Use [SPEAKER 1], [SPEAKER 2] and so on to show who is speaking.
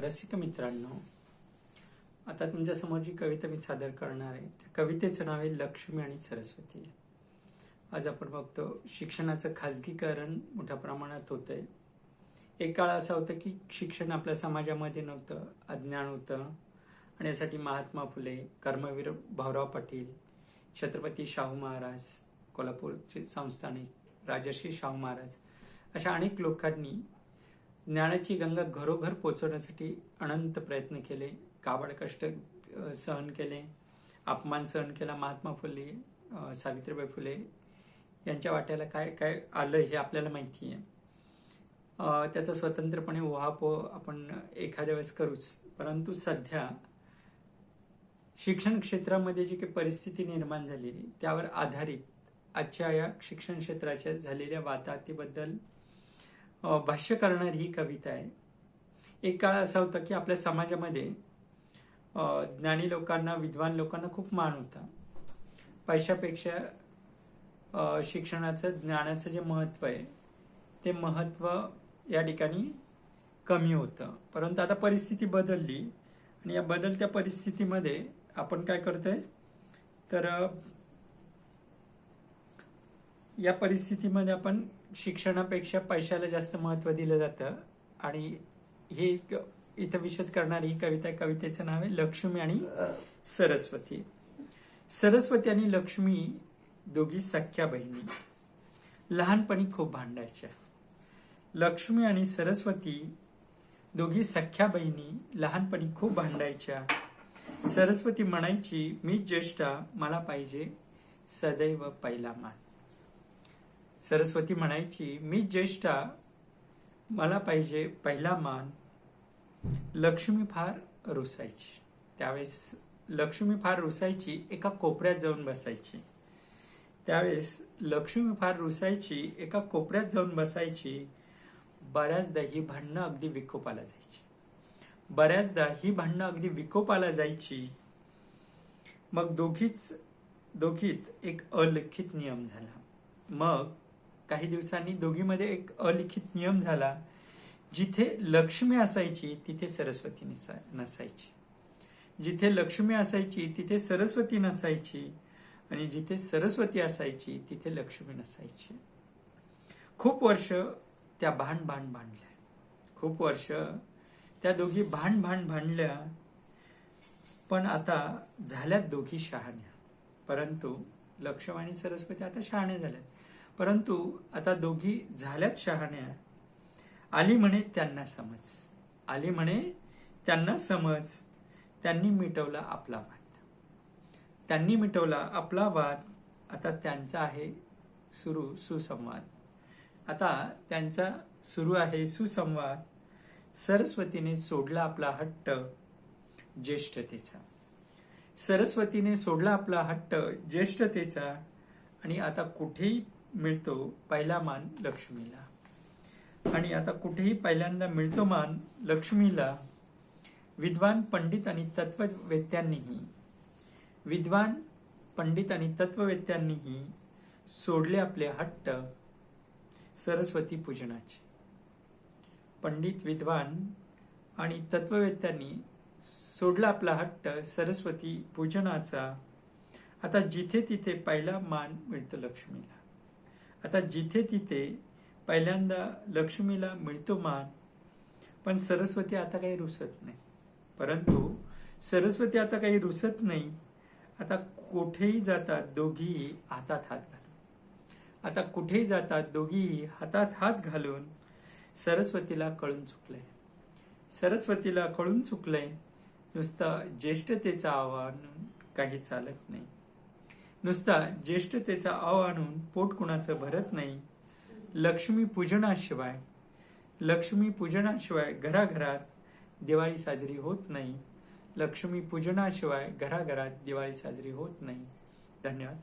[SPEAKER 1] रसिक मित्रांनो? आता तुमच्यासमोर जी कविता मी सादर करणार आहे त्या कवितेचं नाव आहे लक्ष्मी आणि सरस्वती. आज आपण बघतो शिक्षणाचं खाजगीकरण मोठ्या प्रमाणात होत आहे एक काळ असा होता की शिक्षण आपल्या समाजामध्ये नव्हतं अज्ञान होतं. आणि यासाठी महात्मा फुले कर्मवीर भाऊराव पाटील छत्रपती शाहू महाराज कोल्हापूरचे संस्थानिक राजर्षी शाहू महाराज अशा अनेक लोकांनी ज्ञानाची गंगा घरोघर पोचवण्यासाठी अनंत प्रयत्न केले. काबड कष्ट सहन केले. अपमान सहन केला महात्मा फुले सावित्रीबाई फुले. यांच्या वाट्याला काय काय आलं हे आपल्याला माहिती आहे. त्याचा स्वतंत्रपणे ओहापो आपण एखाद्या वेळेस करूच. परंतु सध्या शिक्षण क्षेत्रामध्ये जी काही परिस्थिती निर्माण झालेली त्यावर आधारित आजच्या या शिक्षण क्षेत्राच्या झालेल्या वाताहतीबद्दल भाष्य करणारी ही कविता आहे. एक काळ असा होता की आपल्या समाजामध्ये ज्ञानी लोकांना विद्वान लोकांना खूप मान होता. पैशापेक्षा शिक्षणाचं ज्ञानाचं जे महत्त्व आहे ते महत्त्व या ठिकाणी कमी होतं. परंतु आता परिस्थिती बदलली आणि या बदलत्या परिस्थितीमध्ये आपण काय करतोय? तर या परिस्थितीमध्ये आपण शिक्षणापेक्षा पैशाला जास्त महत्त्व दिलं जातं. आणि हे एक इथं विशद करणारी ही कविता आहे. कवितेचं नाव आहे लक्ष्मी आणि सरस्वती. सरस्वती आणि लक्ष्मी दोघी सख्या बहिणी. लहानपणी खूप भांडायच्या. लक्ष्मी आणि सरस्वती दोघी सख्या बहिणी लहानपणी खूप भांडायच्या. सरस्वती म्हणायची मी ज्येष्ठा मला पाहिजे सदैव पहिला मान सरस्वती म्हणायची मी ज्येष्ठा मला पाहिजे पहिला मान लक्ष्मी फार रुसायची. त्यावेळेस लक्ष्मी फार रुसायची एका कोपऱ्यात जाऊन बसायची. त्यावेळेस लक्ष्मी फार रुसायची एका कोपऱ्यात जाऊन बसायची. बऱ्याचदा ही भांडणं अगदी विकोपाला जायची. बऱ्याचदा ही भांडणं अगदी विकोपाला जायची. मग दोघीच दोघीत एक अलिखित नियम झाला. मग काही दिवसांनी दोघीमध्ये एक अलिखित नियम झाला जिथे लक्ष्मी असायची तिथे सरस्वती नसायची. जिथे लक्ष्मी असायची तिथे सरस्वती नसायची आणि जिथे सरस्वती असायची तिथे लक्ष्मी नसायची. खूप वर्ष त्या भांड भांड भांडल्या. खूप वर्ष त्या दोघी भांड भांड भांडल्या पण आता झाल्यात दोघी शहाण्या. परंतु लक्ष्मी आणि सरस्वती आता शहाण्या झाल्यात. परंतु आता दोघी झाल्यात शहाण्या. आली म्हणे त्यांना समज. आली म्हणे त्यांना समज. त्यांनी मिटवला आपला वाद. त्यांनी मिटवला आपला वाद. आता त्यांचा आहे सुरू सुसंवाद. आता त्यांचा सुरू आहे सुसंवाद. सरस्वतीने सोडला आपला हट्ट ज्येष्ठतेचा. सरस्वतीने सोडला आपला हट्ट ज्येष्ठतेचा आणि आता कुठेही मिळतो पहिला मान लक्ष्मीला. आणि आता कुठेही पहिल्यांदा मिळतो मान लक्ष्मीला विद्वान पंडित आणि तत्ववेत्यांनीही विद्वान पंडित आणि तत्ववेत्यांनीही सोडले आपले हट्ट सरस्वती पूजनाचे. पंडित विद्वान आणि तत्ववेत्यांनी सोडला आपला हट्ट सरस्वती पूजनाचा. आता जिथे तिथे पहिला मान मिळतो लक्ष्मीला. आता जिथे तिथे पहिल्यांदा लक्ष्मीला मिळतो मान पण सरस्वती आता काही रुसत नाही. परंतु सरस्वती आता काही रुसत नाही आता कुठेही जातात दोघी हातात हात घालून. आता कुठेही जातात दोघीही हातात हात घालून सरस्वतीला कळून चुकलंय. सरस्वतीला कळून चुकलंय नुसतं ज्येष्ठतेचं आव्हान काही चालत नाही. नुसता ज्येष्ठतेचा आव आणून पोट कुणाचं भरत नाही. लक्ष्मी पूजनाशिवाय लक्ष्मी पूजनाशिवाय घराघरात दिवाळी साजरी होत नाही. लक्ष्मी पूजनाशिवाय घराघरात दिवाळी साजरी होत नाही. धन्यवाद.